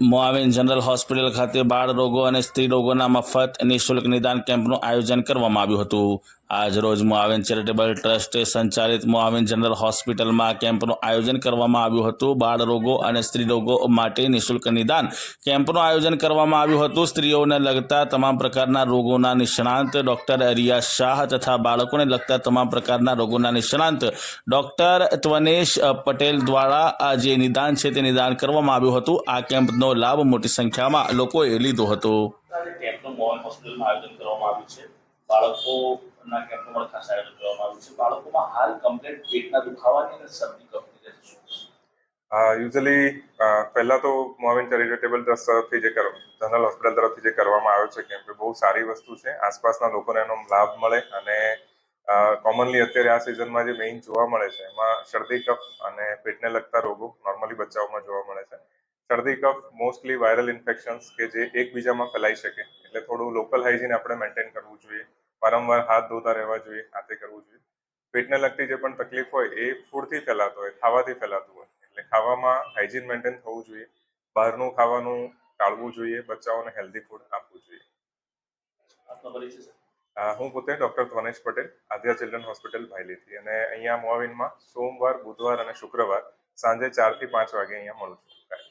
મોઆવિન general hospital ખાતે બાળ રોગો અને સ્ત્રી રોગોના મફત નિઃશુલ્ક નિદાન કેમ્પનું આયોજન કરવામાં આવ્યું હતું. આજ રોજ મોઆવિન ચેરિટેબલ ટ્રસ્ટે સંચાલિત મોઆવિન જનરલ હોસ્પિટલમાં કેમ્પનું આયોજન કરવામાં આવ્યું હતું. બાળ રોગો અને સ્ત્રી રોગો માટે નિઃશુલ્ક નિદાન કેમ્પનું આયોજન કરવામાં આવ્યું હતું. સ્ત્રીઓને લગતા તમામ પ્રકારના રોગોના નિષ્ણાંત ડૉક્ટર રિયા શાહ તથા બાળકોને લગતા તમામ પ્રકારના રોગોના નિષ્ણાંત ડૉક્ટર ત્વનેશ પટેલ દ્વારા જે નિદાન છે તે નિદાન કરવામાં આવ્યું હતું. આ કેમ્પનો લાભ મોટી સંખ્યામાં લોકોએ લીધો હતો. કેમ્પનું મોહન હોસ્પિટલમાં આયોજન કરવામાં આવ્યું છે. બાળકોના કેમ્પનું પણ ખાસ આયોજન કરવામાં આવ્યું છે. બાળકોમાં હાલ કમ્પ્લેટ પેટના દુખાવાની અને શરદી કફની યુઝલી પહેલા તો મોવિન ચેરિટેબલ ટ્રસ્ટ તરફથી જે જનરલ હોસ્પિટલ તરફથી જે કરવામાં આવ્યો છે કેમ્પ એ બહુ સારી વસ્તુ છે. આસપાસના લોકોને એનો લાભ મળે અને કોમનલી અત્યારે આ સિઝનમાં જે મેઇન જોવા મળે છે, એમાં શરદી કફ અને પેટને લગતા રોગો નોર્મલી બચ્ચાઓમાં જોવા મળે છે. શરદી કફ મોસ્ટલી વાયરલ ઇન્ફેક્શન્સ કે જે એકબીજામાં ફેલાઈ શકે. એટલે થોડું લોકલ હાઇજીન આપણે મેન્ટેન કરવું જોઈએ. વારંવાર હાથ ધોતા રહેવા જોઈએ હાથે કરવું જોઈએ. પેટને લગતી જે પણ તકલીફ હોય એ ફૂડથી ફેલાતો હોય ખાવાથી ફેલાતું હોય. એટલે ખાવામાં હાઇજીન મેન્ટેન થવું જોઈએ બહારનું ખાવાનું ટાળવું જોઈએ બચ્ચાઓને હેલ્ધી ફૂડ આપવું જોઈએ. હું પોતે doctor Dhvanesh Patel Aadya children hospital ભાઈલીથી અને અહીંયા મોવિનમાં સોમવાર બુધવાર અને શુક્રવાર સાંજે ચારથી પાંચ વાગે અહીંયા મળું છું.